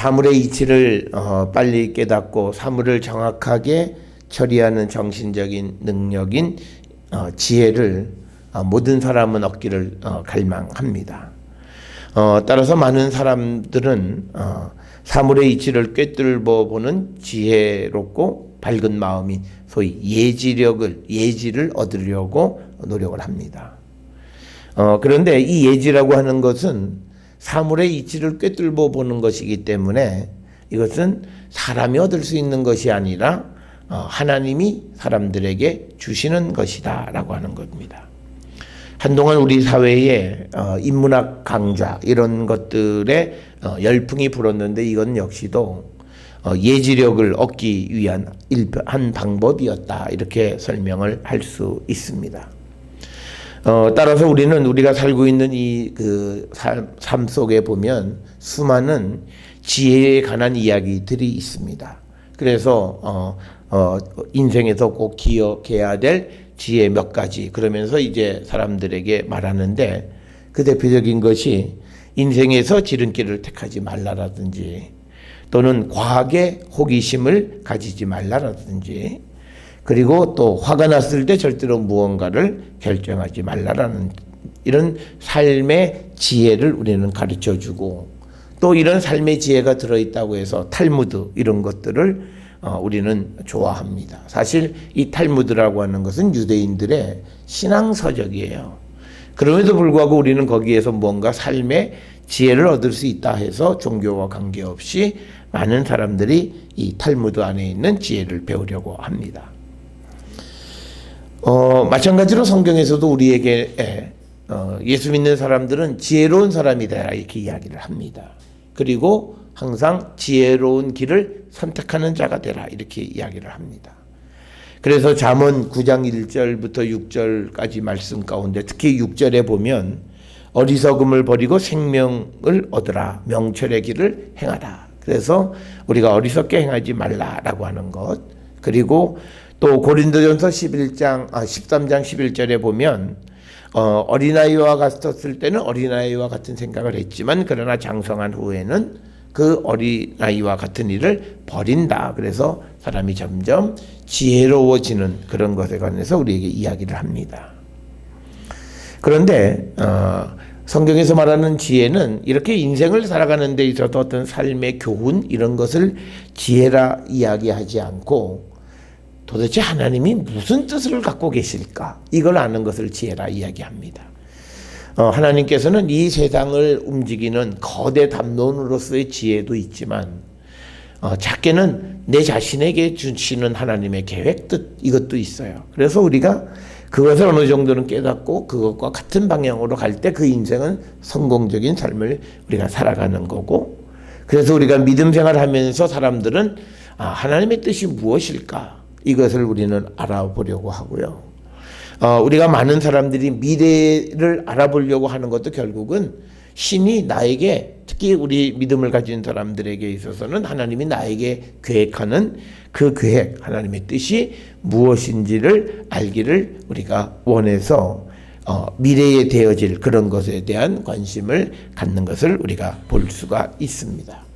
사물의 이치를 어, 빨리 깨닫고 사물을 정확하게 처리하는 정신적인 능력인 어, 지혜를 어, 모든 사람은 얻기를 어, 갈망합니다. 어, 따라서 많은 사람들은 어, 사물의 이치를 꿰뚫어 보는 지혜롭고 밝은 마음이 소위 예지력을 예지를 얻으려고 노력을 합니다. 어, 그런데 이 예지라고 하는 것은 사물의 이치를 꿰뚫어 보는 것이기 때문에 이것은 사람이 얻을 수 있는 것이 아니라 어, 하나님이 사람들에게 주시는 것이다 라고 하는 겁니다. 한동안 우리 사회에 어, 인문학 강좌 이런 것들에 어, 열풍이 불었는데 이건 역시도 어, 예지력을 얻기 위한 일, 한 방법이었다 이렇게 설명을 할 수 있습니다. 어, 따라서 우리는 우리가 살고 있는 이 그 삶 속에 보면 수많은 지혜에 관한 이야기들이 있습니다. 그래서 어, 어, 인생에서 꼭 기억해야 될 지혜 몇 가지 그러면서 이제 사람들에게 말하는데 그 대표적인 것이 인생에서 지름길을 택하지 말라라든지 또는 과하게 호기심을 가지지 말라라든지 그리고 또 화가 났을 때 절대로 무언가를 결정하지 말라라는 이런 삶의 지혜를 우리는 가르쳐 주고 또 이런 삶의 지혜가 들어있다고 해서 탈무드 이런 것들을 어, 우리는 좋아합니다. 사실 이 탈무드라고 하는 것은 유대인들의 신앙 서적이에요. 그럼에도 불구하고 우리는 거기에서 뭔가 삶의 지혜를 얻을 수 있다 해서 종교와 관계없이 많은 사람들이 이 탈무드 안에 있는 지혜를 배우려고 합니다. 어, 마찬가지로 성경에서도 우리에게 예, 어, 예수 믿는 사람들은 지혜로운 사람이 되라 이렇게 이야기를 합니다. 그리고 항상 지혜로운 길을 선택하는 자가 되라 이렇게 이야기를 합니다. 그래서 잠언 9장 1절부터 6절까지 말씀 가운데 특히 6절에 보면 어리석음을 버리고 생명을 얻으라 명철의 길을 행하라. 그래서 우리가 어리석게 행하지 말라라고 하는 것. 그리고 또 고린도전서 11장 아 13장 11절에 보면 어, 어린아이와 같았을 때는 어린아이와 같은 생각을 했지만 그러나 장성한 후에는 그 어린아이와 같은 일을 버린다. 그래서 사람이 점점 지혜로워지는 그런 것에 관해서 우리에게 이야기를 합니다. 그런데 어, 성경에서 말하는 지혜는 이렇게 인생을 살아가는 데 있어서 어떤 삶의 교훈 이런 것을 지혜라 이야기하지 않고 도대체 하나님이 무슨 뜻을 갖고 계실까 이걸 아는 것을 지혜라 이야기합니다. 어, 하나님께서는 이 세상을 움직이는 거대 담론으로서의 지혜도 있지만 어, 작게는 내 자신에게 주시는 하나님의 계획 뜻 이것도 있어요. 그래서 우리가 그것을 어느 정도는 깨닫고 그것과 같은 방향으로 갈 때 그 인생은 성공적인 삶을 우리가 살아가는 거고 그래서 우리가 믿음 생활하면서 사람들은 아, 하나님의 뜻이 무엇일까 이것을 우리는 알아보려고 하고요. 어, 우리가 많은 사람들이 미래를 알아보려고 하는 것도 결국은 신이 나에게 특히 우리 믿음을 가진 사람들에게 있어서는 하나님이 나에게 계획하는 그 계획, 하나님의 뜻이 무엇인지를 알기를 우리가 원해서 어, 미래에 되어질 그런 것에 대한 관심을 갖는 것을 우리가 볼 수가 있습니다.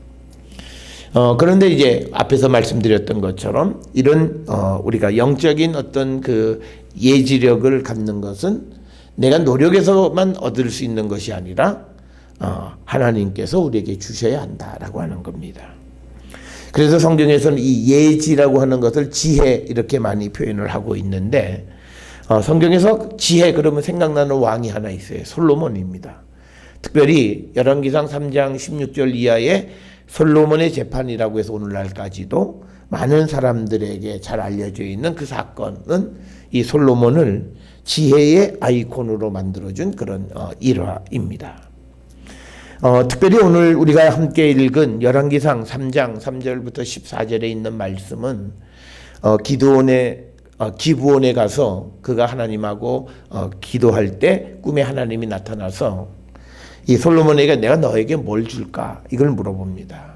어, 그런데 이제 앞에서 말씀드렸던 것처럼 이런 어, 우리가 영적인 어떤 그 예지력을 갖는 것은 내가 노력해서만 얻을 수 있는 것이 아니라 어, 하나님께서 우리에게 주셔야 한다라고 하는 겁니다. 그래서 성경에서는 이 예지라고 하는 것을 지혜 이렇게 많이 표현을 하고 있는데 어, 성경에서 지혜 그러면 생각나는 왕이 하나 있어요. 솔로몬입니다. 특별히 열왕기상 3장 16절 이하에 솔로몬의 재판이라고 해서 오늘날까지도 많은 사람들에게 잘 알려져 있는 그 사건은 이 솔로몬을 지혜의 아이콘으로 만들어준 그런 어, 일화입니다. 어, 특별히 오늘 우리가 함께 읽은 열왕기상 3장 3절부터 14절에 있는 말씀은 어, 기도원의 어, 기부원에 가서 그가 하나님하고 어, 기도할 때 꿈에 하나님이 나타나서 이 솔로몬에게 내가 너에게 뭘 줄까 이걸 물어봅니다.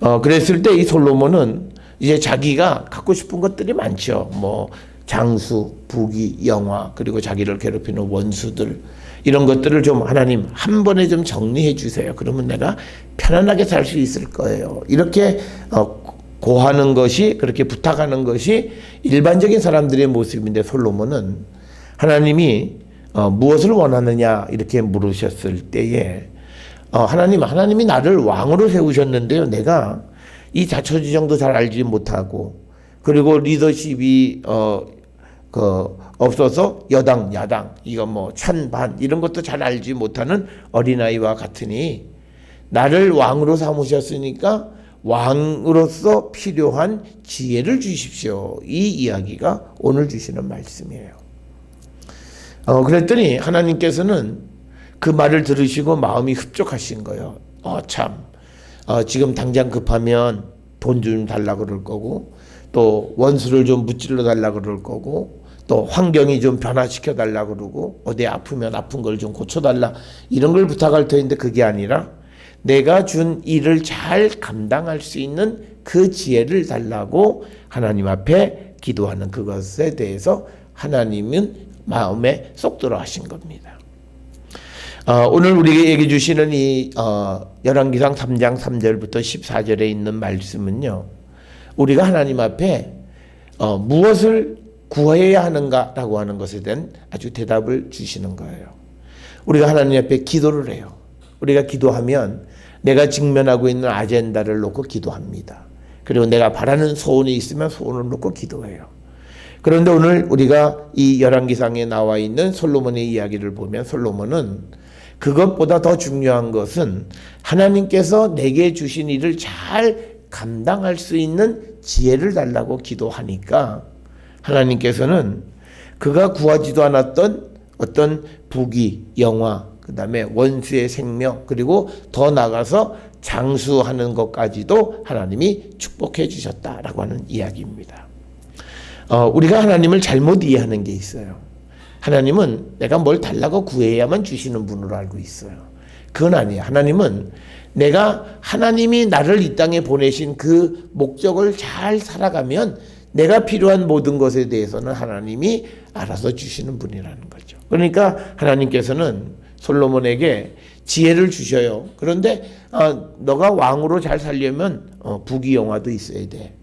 어, 그랬을 때 이 솔로몬은 이제 자기가 갖고 싶은 것들이 많죠. 뭐 장수, 부귀, 영화, 그리고 자기를 괴롭히는 원수들 이런 것들을 좀 하나님 한 번에 좀 정리해 주세요. 그러면 내가 편안하게 살 수 있을 거예요. 이렇게 어, 고하는 것이 그렇게 부탁하는 것이 일반적인 사람들의 모습인데 솔로몬은 하나님이 어, 무엇을 원하느냐 이렇게 물으셨을 때에 어, 하나님 하나님이 나를 왕으로 세우셨는데요. 내가 이 자초지정도 잘 알지 못하고 그리고 리더십이 어, 그 없어서 여당 야당 이거 뭐 찬반 이런 것도 잘 알지 못하는 어린아이와 같으니 나를 왕으로 삼으셨으니까 왕으로서 필요한 지혜를 주십시오. 이 이야기가 오늘 주시는 말씀이에요. 어, 그랬더니 하나님께서는 그 말을 들으시고 마음이 흡족하신 거예요. 어, 참. 어, 지금 당장 급하면 돈 좀 달라 그럴 거고, 또 원수를 좀 무찔러 달라 그럴 거고, 또 환경이 좀 변화시켜 달라 그러고, 어디 아프면 아픈 걸 좀 고쳐 달라 이런 걸 부탁할 터인데 그게 아니라 내가 준 일을 잘 감당할 수 있는 그 지혜를 달라고 하나님 앞에 기도하는 그것에 대해서 하나님은 마음에 쏙 들어 하신 겁니다. 어, 오늘 우리에게 주시는 이 어, 열왕기상 3장 3절부터 14절에 있는 말씀은요. 우리가 하나님 앞에 어, 무엇을 구해야 하는가라고 하는 것에 대한 아주 대답을 주시는 거예요. 우리가 하나님 앞에 기도를 해요. 우리가 기도하면 내가 직면하고 있는 아젠다를 놓고 기도합니다. 그리고 내가 바라는 소원이 있으면 소원을 놓고 기도해요. 그런데 오늘 우리가 이 열왕기상에 나와 있는 솔로몬의 이야기를 보면 솔로몬은 그것보다 더 중요한 것은 하나님께서 내게 주신 일을 잘 감당할 수 있는 지혜를 달라고 기도하니까 하나님께서는 그가 구하지도 않았던 어떤 부귀, 영화, 그 다음에 원수의 생명, 그리고 더 나가서 장수하는 것까지도 하나님이 축복해 주셨다라고 하는 이야기입니다. 어, 우리가 하나님을 잘못 이해하는 게 있어요. 하나님은 내가 뭘 달라고 구해야만 주시는 분으로 알고 있어요. 그건 아니에요. 하나님은 내가 하나님이 나를 이 땅에 보내신 그 목적을 잘 살아가면 내가 필요한 모든 것에 대해서는 하나님이 알아서 주시는 분이라는 거죠. 그러니까 하나님께서는 솔로몬에게 지혜를 주셔요. 그런데 어, 너가 왕으로 잘 살려면 어, 부귀영화도 있어야 돼.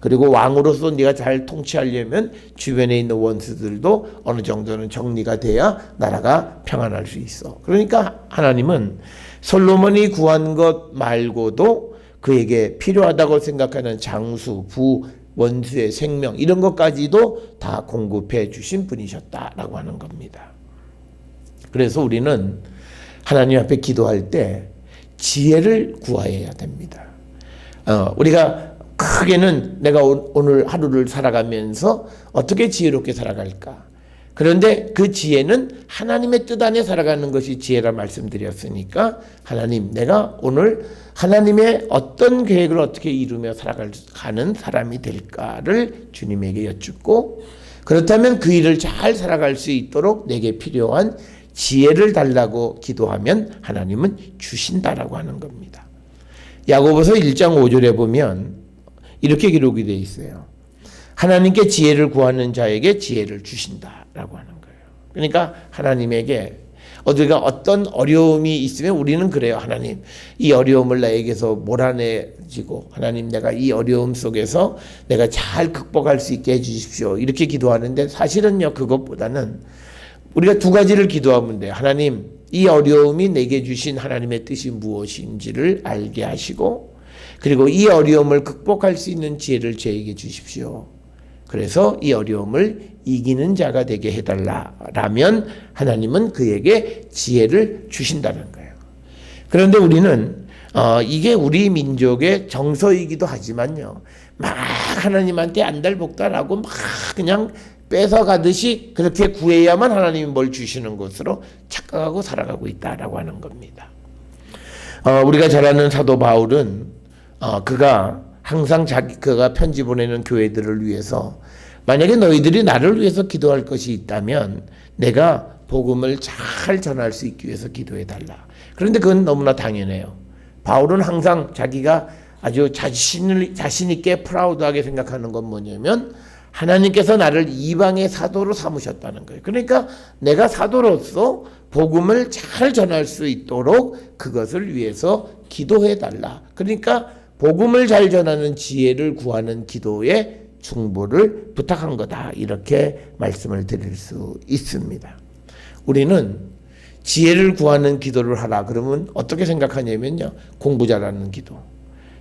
그리고 왕으로서 네가 잘 통치하려면 주변에 있는 원수들도 어느 정도는 정리가 돼야 나라가 평안할 수 있어. 그러니까 하나님은 솔로몬이 구한 것 말고도 그에게 필요하다고 생각하는 장수, 부, 원수의 생명 이런 것까지도 다 공급해 주신 분이셨다라고 하는 겁니다. 그래서 우리는 하나님 앞에 기도할 때 지혜를 구해야 됩니다. 어, 우리가 크게는 내가 오늘 하루를 살아가면서 어떻게 지혜롭게 살아갈까? 그런데 그 지혜는 하나님의 뜻 안에 살아가는 것이 지혜라 말씀드렸으니까 하나님 내가 오늘 하나님의 어떤 계획을 어떻게 이루며 살아가는 사람이 될까를 주님에게 여쭙고 그렇다면 그 일을 잘 살아갈 수 있도록 내게 필요한 지혜를 달라고 기도하면 하나님은 주신다라고 하는 겁니다. 야고보서 1장 5절에 보면 이렇게 기록이 되어 있어요. 하나님께 지혜를 구하는 자에게 지혜를 주신다라고 하는 거예요. 그러니까 하나님에게 어디가 어떤 어려움이 있으면 우리는 그래요. 하나님, 이 어려움을 나에게서 몰아내지고, 하나님, 내가 이 어려움 속에서 내가 잘 극복할 수 있게 해주십시오. 이렇게 기도하는데 사실은요, 그것보다는 우리가 두 가지를 기도하면 돼요. 하나님, 이 어려움이 내게 주신 하나님의 뜻이 무엇인지를 알게 하시고, 그리고 이 어려움을 극복할 수 있는 지혜를 저에게 주십시오. 그래서 이 어려움을 이기는 자가 되게 해달라라면 하나님은 그에게 지혜를 주신다는 거예요. 그런데 우리는 어, 이게 우리 민족의 정서이기도 하지만요. 막 하나님한테 안달복달하고 막 그냥 뺏어가듯이 그렇게 구해야만 하나님이 뭘 주시는 것으로 착각하고 살아가고 있다라고 하는 겁니다. 어, 우리가 잘 아는 사도 바울은 어, 그가 항상 자기 그가 편지 보내는 교회들을 위해서 만약에 너희들이 나를 위해서 기도할 것이 있다면 내가 복음을 잘 전할 수 있기 위해서 기도해 달라. 그런데 그건 너무나 당연해요. 바울은 항상 자기가 아주 자신을 자신 있게 프라우드하게 생각하는 건 뭐냐면 하나님께서 나를 이방의 사도로 삼으셨다는 거예요. 그러니까 내가 사도로서 복음을 잘 전할 수 있도록 그것을 위해서 기도해 달라. 그러니까 복음을 잘 전하는 지혜를 구하는 기도에 중보를 부탁한 거다. 이렇게 말씀을 드릴 수 있습니다. 우리는 지혜를 구하는 기도를 하라. 그러면 어떻게 생각하냐면요. 공부 잘하는 기도.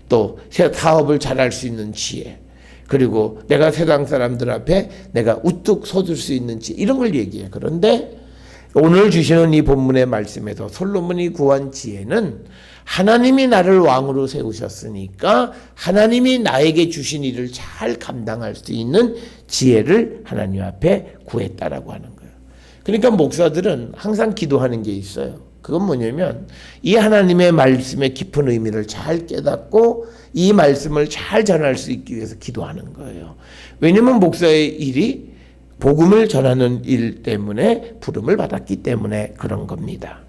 또 사업을 잘할 수 있는 지혜. 그리고 내가 세상 사람들 앞에 내가 우뚝 서줄 수 있는 지혜. 이런 걸 얘기해. 그런데 오늘 주시는 이 본문의 말씀에서 솔로몬이 구한 지혜는 하나님이 나를 왕으로 세우셨으니까 하나님이 나에게 주신 일을 잘 감당할 수 있는 지혜를 하나님 앞에 구했다라고 하는 거예요. 그러니까 목사들은 항상 기도하는 게 있어요. 그건 뭐냐면 이 하나님의 말씀의 깊은 의미를 잘 깨닫고 이 말씀을 잘 전할 수 있기 위해서 기도하는 거예요. 왜냐면 목사의 일이 복음을 전하는 일 때문에 부름을 받았기 때문에 그런 겁니다.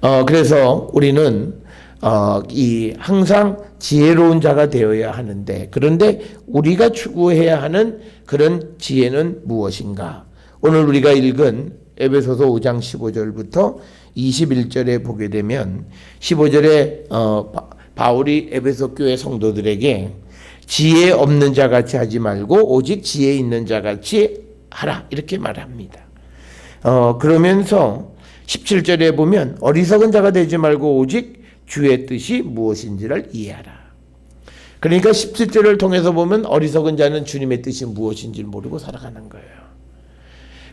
어, 그래서 우리는 어, 이 항상 지혜로운 자가 되어야 하는데 그런데 우리가 추구해야 하는 그런 지혜는 무엇인가? 오늘 우리가 읽은 에베소서 5장 15절부터 21절에 보게 되면 15절에 어, 바울이 에베소 교회 성도들에게 지혜 없는 자 같이 하지 말고 오직 지혜 있는 자 같이 하라 이렇게 말합니다. 어, 그러면서 17절에 보면 어리석은 자가 되지 말고 오직 주의 뜻이 무엇인지를 이해하라. 그러니까 17절을 통해서 보면 어리석은 자는 주님의 뜻이 무엇인지를 모르고 살아가는 거예요.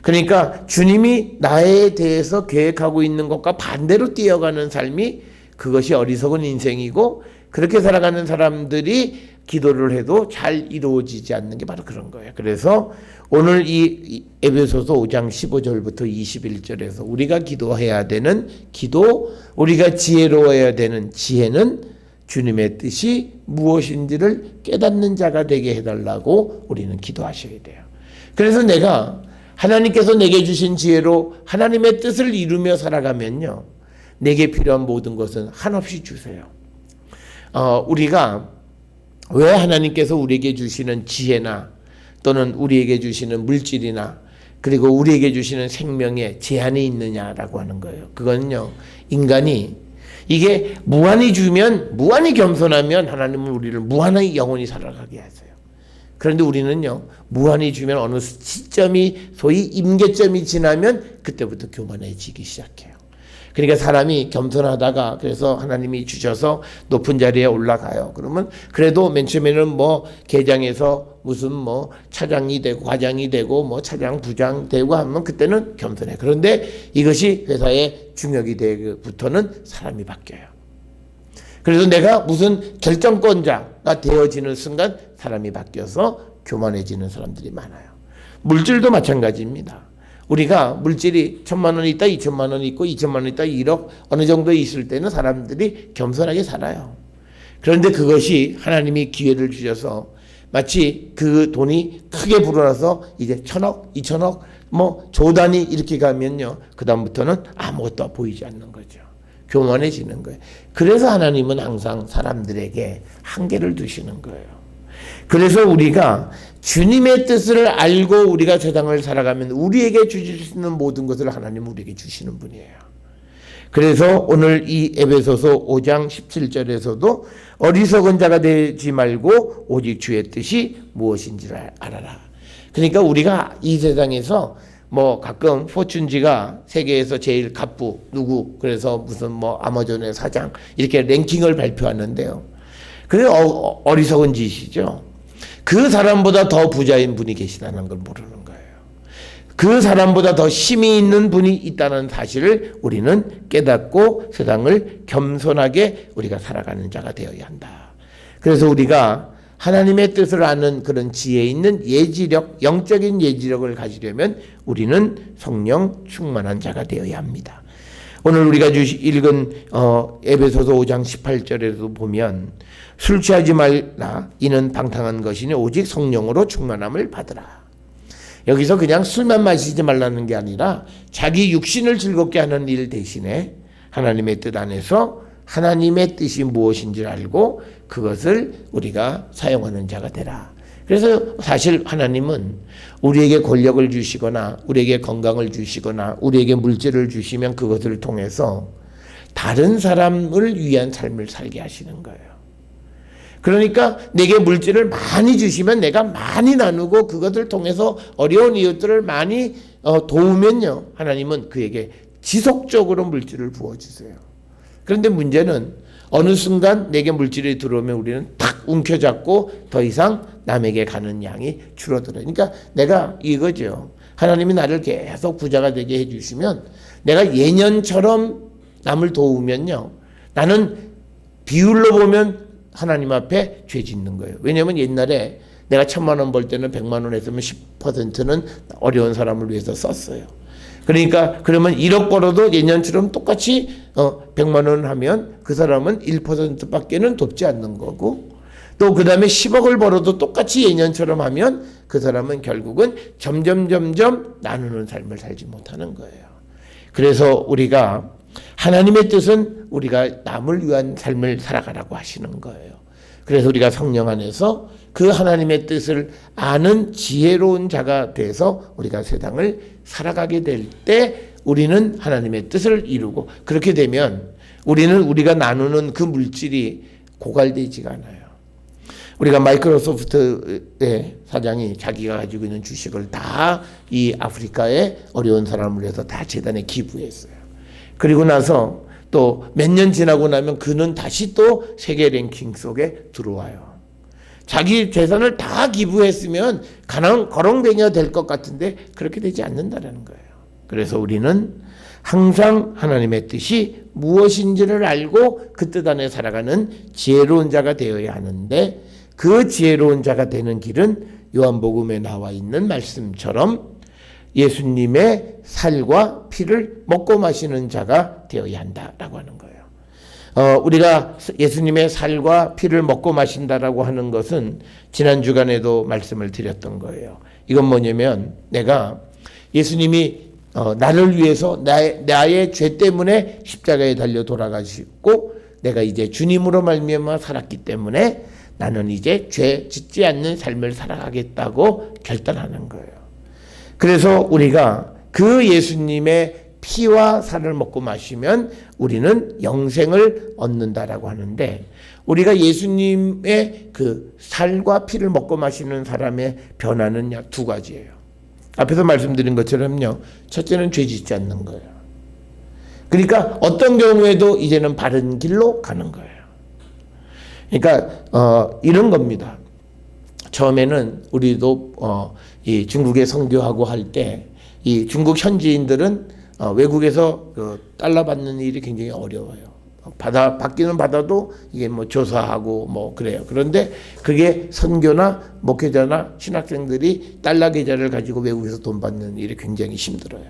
그러니까 주님이 나에 대해서 계획하고 있는 것과 반대로 뛰어가는 삶이 그것이 어리석은 인생이고 그렇게 살아가는 사람들이 기도를 해도 잘 이루어지지 않는 게 바로 그런 거예요. 그래서 오늘 이 에베소서 5장 15절부터 21절에서 우리가 기도해야 되는 기도, 우리가 지혜로워야 되는 지혜는 주님의 뜻이 무엇인지를 깨닫는 자가 되게 해달라고 우리는 기도하셔야 돼요. 그래서 내가 하나님께서 내게 주신 지혜로 하나님의 뜻을 이루며 살아가면요. 내게 필요한 모든 것은 한없이 주세요. 어, 우리가 왜 하나님께서 우리에게 주시는 지혜나 또는 우리에게 주시는 물질이나 그리고 우리에게 주시는 생명에 제한이 있느냐라고 하는 거예요. 그거는요, 인간이 이게 무한히 주면, 무한히 겸손하면 하나님은 우리를 무한히 영원히 살아가게 하세요. 그런데 우리는요, 무한히 주면 어느 시점이, 소위 임계점이 지나면 그때부터 교만해지기 시작해요. 그러니까 사람이 겸손하다가 그래서 하나님이 주셔서 높은 자리에 올라가요. 그러면 그래도 맨 처음에는 뭐 계장에서 무슨 뭐 차장이 되고 과장이 되고 뭐 차장 부장 되고 하면 그때는 겸손해. 그런데 이것이 회사의 중역이 되고부터는 사람이 바뀌어요. 그래서 내가 무슨 결정권자가 되어지는 순간 사람이 바뀌어서 교만해지는 사람들이 많아요. 물질도 마찬가지입니다. 우리가 물질이 천만 원 있다, 이천만 원 있고, 이천만 원 있다, 일억 어느 정도 있을 때는 사람들이 겸손하게 살아요. 그런데 그것이 하나님이 기회를 주셔서 마치 그 돈이 크게 불어나서 이제 천억, 이천억, 뭐 조단이 이렇게 가면요. 그다음부터는 아무것도 보이지 않는 거죠. 교만해지는 거예요. 그래서 하나님은 항상 사람들에게 한계를 두시는 거예요. 그래서 우리가 주님의 뜻을 알고 우리가 세상을 살아가면 우리에게 주실 수 있는 모든 것을 하나님 우리에게 주시는 분이에요. 그래서 오늘 이 에베소서 5장 17절에서도 어리석은 자가 되지 말고 오직 주의 뜻이 무엇인지를 알아라. 그러니까 우리가 이 세상에서 뭐 가끔 포춘지가 세계에서 제일 갑부 누구 그래서 무슨 뭐 아마존의 사장 이렇게 랭킹을 발표하는데요. 그게 어, 어리석은 짓이죠. 그 사람보다 더 부자인 분이 계시다는 걸 모르는 거예요. 그 사람보다 더 힘이 있는 분이 있다는 사실을 우리는 깨닫고 세상을 겸손하게 우리가 살아가는 자가 되어야 한다. 그래서 우리가 하나님의 뜻을 아는 그런 지혜 있는 예지력, 영적인 예지력을 가지려면 우리는 성령 충만한 자가 되어야 합니다. 오늘 우리가 읽은 어, 에베소서 5장 18절에도 보면 술 취하지 말라 이는 방탕한 것이니 오직 성령으로 충만함을 받으라. 여기서 그냥 술만 마시지 말라는 게 아니라 자기 육신을 즐겁게 하는 일 대신에 하나님의 뜻 안에서 하나님의 뜻이 무엇인지 알고 그것을 우리가 사용하는 자가 되라. 그래서 사실 하나님은 우리에게 권력을 주시거나 우리에게 건강을 주시거나 우리에게 물질을 주시면 그것을 통해서 다른 사람을 위한 삶을 살게 하시는 거예요. 그러니까 내게 물질을 많이 주시면 내가 많이 나누고 그것을 통해서 어려운 이웃들을 많이 어, 도우면요. 하나님은 그에게 지속적으로 물질을 부어주세요. 그런데 문제는 어느 순간 내게 물질이 들어오면 우리는 탁 움켜잡고 더 이상 남에게 가는 양이 줄어들어요. 그러니까 내가 이거죠. 하나님이 나를 계속 부자가 되게 해주시면 내가 예년처럼 남을 도우면요. 나는 비율로 보면 하나님 앞에 죄 짓는 거예요. 왜냐하면 옛날에 내가 천만 원 벌 때는 백만 원 했으면 10%는 어려운 사람을 위해서 썼어요. 그러니까 그러면 1억 벌어도 예년처럼 똑같이 어 100만 원 하면 그 사람은 1%밖에는 돕지 않는 거고 또 그 다음에 10억을 벌어도 똑같이 예년처럼 하면 그 사람은 결국은 점점 점점 나누는 삶을 살지 못하는 거예요. 그래서 우리가 하나님의 뜻은 우리가 남을 위한 삶을 살아가라고 하시는 거예요. 그래서 우리가 성령 안에서 그 하나님의 뜻을 아는 지혜로운 자가 돼서 우리가 세상을 살아가게 될 때 우리는 하나님의 뜻을 이루고 그렇게 되면 우리는 우리가 나누는 그 물질이 고갈되지가 않아요. 우리가 마이크로소프트의 사장이 자기가 가지고 있는 주식을 다 이 아프리카의 어려운 사람을 위해서 다 재단에 기부했어요. 그리고 나서 또 몇 년 지나고 나면 그는 다시 또 세계 랭킹 속에 들어와요. 자기 재산을 다 기부했으면 가난 거렁뱅이가 될 것 같은데 그렇게 되지 않는다라는 거예요. 그래서 우리는 항상 하나님의 뜻이 무엇인지를 알고 그 뜻 안에 살아가는 지혜로운 자가 되어야 하는데 그 지혜로운 자가 되는 길은 요한복음에 나와 있는 말씀처럼 예수님의 살과 피를 먹고 마시는 자가 되어야 한다라고 하는 거예요. 어, 우리가 예수님의 살과 피를 먹고 마신다라고 하는 것은 지난 주간에도 말씀을 드렸던 거예요. 이건 뭐냐면 내가 예수님이 어, 나를 위해서 나의, 나의 죄 때문에 십자가에 달려 돌아가시고 내가 이제 주님으로 말미암아 살았기 때문에 나는 이제 죄 짓지 않는 삶을 살아가겠다고 결단하는 거예요. 그래서 우리가 그 예수님의 피와 살을 먹고 마시면 우리는 영생을 얻는다라고 하는데 우리가 예수님의 그 살과 피를 먹고 마시는 사람의 변화는 두 가지예요. 앞에서 말씀드린 것처럼요. 첫째는 죄 짓지 않는 거예요. 그러니까 어떤 경우에도 이제는 바른 길로 가는 거예요. 그러니까 어, 이런 겁니다. 처음에는 우리도 어, 이 중국에 선교하고 할 때 이 중국 현지인들은 어, 외국에서 그 달러 받는 일이 굉장히 어려워요. 받아 받기는 받아도 이게 뭐 조사하고 뭐 그래요. 그런데 그게 선교나 목회자나 신학생들이 달러 계좌를 가지고 외국에서 돈 받는 일이 굉장히 힘들어요.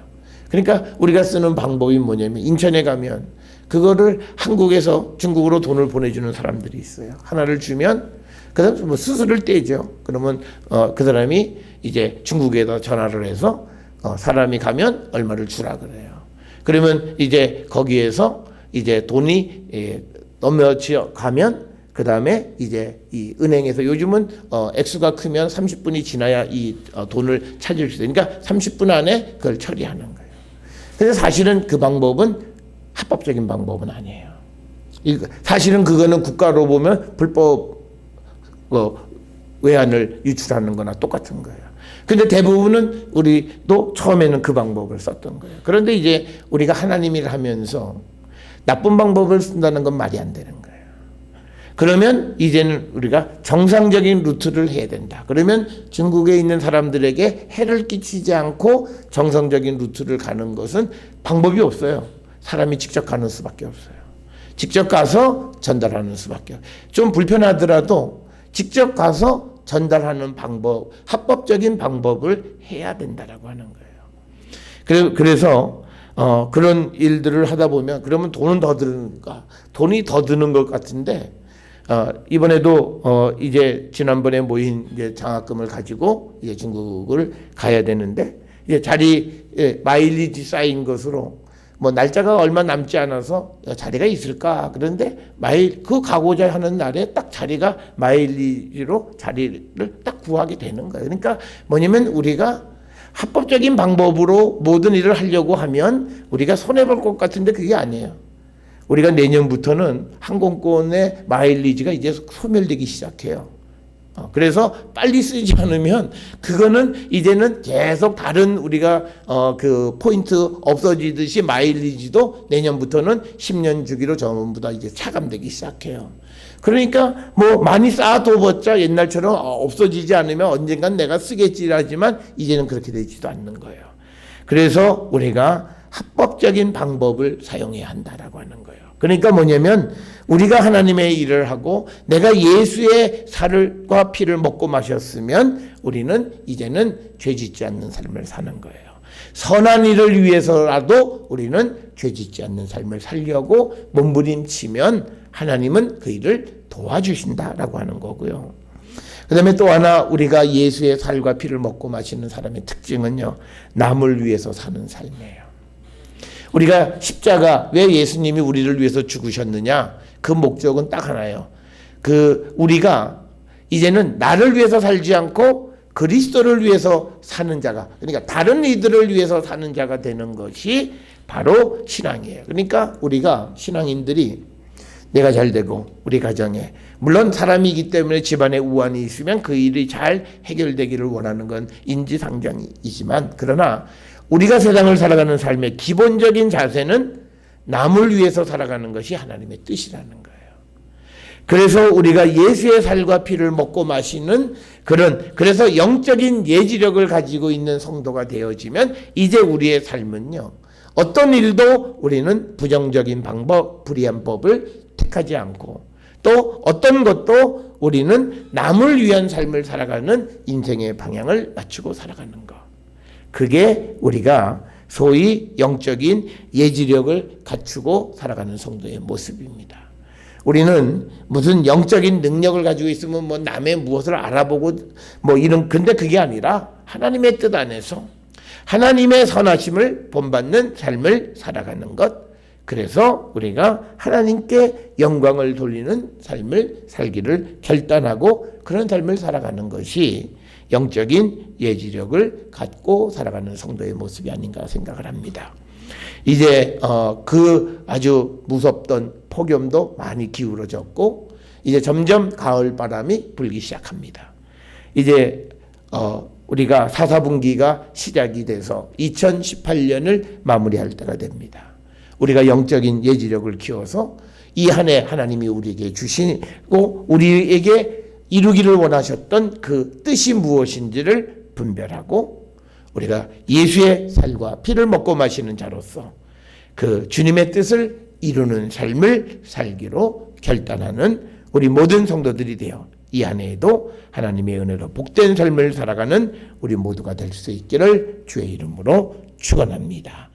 그러니까 우리가 쓰는 방법이 뭐냐면 인천에 가면 그거를 한국에서 중국으로 돈을 보내주는 사람들이 있어요. 하나를 주면 그다음 뭐 수수를 떼죠. 그러면 어, 그 사람이 이제 중국에다 전화를 해서 어, 사람이 가면 얼마를 주라 그래요. 그러면 이제 거기에서 이제 돈이 예, 넘어져 가면 그 다음에 이제 이 은행에서 요즘은 어, 액수가 크면 30분이 지나야 이 어, 돈을 찾을 수 있으니까 30분 안에 그걸 처리하는 거예요. 근데 사실은 그 방법은 합법적인 방법은 아니에요. 사실은 그거는 국가로 보면 불법 어, 외환을 유출하는 거나 똑같은 거예요. 근데 대부분은 우리도 처음에는 그 방법을 썼던 거예요. 그런데 이제 우리가 하나님 일 하면서 나쁜 방법을 쓴다는 건 말이 안 되는 거예요. 그러면 이제는 우리가 정상적인 루트를 해야 된다. 그러면 중국에 있는 사람들에게 해를 끼치지 않고 정상적인 루트를 가는 것은 방법이 없어요. 사람이 직접 가는 수밖에 없어요. 직접 가서 전달하는 수밖에. 좀 불편하더라도 직접 가서 전달하는 방법, 합법적인 방법을 해야 된다라고 하는 거예요. 그래서 어, 그런 일들을 하다 보면 그러면 돈은 더 드는가? 돈이 더 드는 것 같은데 어, 이번에도 어, 이제 지난번에 모인 이제 장학금을 가지고 이제 중국을 가야 되는데 이제 자리 예, 마일리지 쌓인 것으로 뭐 날짜가 얼마 남지 않아서 자리가 있을까 그런데 마일 그 가고자 하는 날에 딱 자리가 마일리지로 자리를 딱 구하게 되는 거예요. 그러니까 뭐냐면 우리가 합법적인 방법으로 모든 일을 하려고 하면 우리가 손해 볼 것 같은데 그게 아니에요. 우리가 내년부터는 항공권의 마일리지가 이제 소멸되기 시작해요. 어, 그래서 빨리 쓰지 않으면 그거는 이제는 계속 다른 우리가 어, 그 포인트 없어지듯이 마일리지도 내년부터는 10년 주기로 전부 다 이제 차감되기 시작해요. 그러니까 뭐 많이 쌓아둬봤자 옛날처럼 어, 없어지지 않으면 언젠간 내가 쓰겠지라지만 이제는 그렇게 되지도 않는 거예요. 그래서 우리가 합법적인 방법을 사용해야 한다라고 하는 거예요. 그러니까 뭐냐면 우리가 하나님의 일을 하고 내가 예수의 살과 피를 먹고 마셨으면 우리는 이제는 죄 짓지 않는 삶을 사는 거예요. 선한 일을 위해서라도 우리는 죄 짓지 않는 삶을 살려고 몸부림치면 하나님은 그 일을 도와주신다라고 하는 거고요. 그 다음에 또 하나 우리가 예수의 살과 피를 먹고 마시는 사람의 특징은요, 남을 위해서 사는 삶이에요. 우리가 십자가 왜 예수님이 우리를 위해서 죽으셨느냐? 그 목적은 딱 하나예요. 그 우리가 이제는 나를 위해서 살지 않고 그리스도를 위해서 사는 자가 그러니까 다른 이들을 위해서 사는 자가 되는 것이 바로 신앙이에요. 그러니까 우리가 신앙인들이 내가 잘 되고 우리 가정에 물론 사람이기 때문에 집안에 우환이 있으면 그 일이 잘 해결되기를 원하는 건 인지상정이지만 그러나 우리가 세상을 살아가는 삶의 기본적인 자세는 남을 위해서 살아가는 것이 하나님의 뜻이라는 거예요. 그래서 우리가 예수의 살과 피를 먹고 마시는 그런 그래서 영적인 예지력을 가지고 있는 성도가 되어지면 이제 우리의 삶은요. 어떤 일도 우리는 부정적인 방법, 불의한 법을 택하지 않고 또 어떤 것도 우리는 남을 위한 삶을 살아가는 인생의 방향을 맞추고 살아가는 것. 그게 우리가 소위 영적인 예지력을 갖추고 살아가는 성도의 모습입니다. 우리는 무슨 영적인 능력을 가지고 있으면 뭐 남의 무엇을 알아보고 뭐 이런 근데 그게 아니라 하나님의 뜻 안에서 하나님의 선하심을 본받는 삶을 살아가는 것. 그래서 우리가 하나님께 영광을 돌리는 삶을 살기를 결단하고 그런 삶을 살아가는 것이 영적인 예지력을 갖고 살아가는 성도의 모습이 아닌가 생각을 합니다. 이제 어, 그 아주 무섭던 폭염도 많이 기울어졌고 이제 점점 가을 바람이 불기 시작합니다. 이제 어, 우리가 사사분기가 시작이 돼서 2018년을 마무리할 때가 됩니다. 우리가 영적인 예지력을 키워서 이 한 해 하나님이 우리에게 주시고 우리에게 이루기를 원하셨던 그 뜻이 무엇인지를 분별하고 우리가 예수의 살과 피를 먹고 마시는 자로서 그 주님의 뜻을 이루는 삶을 살기로 결단하는 우리 모든 성도들이 되어 이한 해에도 하나님의 은혜로 복된 삶을 살아가는 우리 모두가 될 수 있기를 주의 이름으로 축원합니다.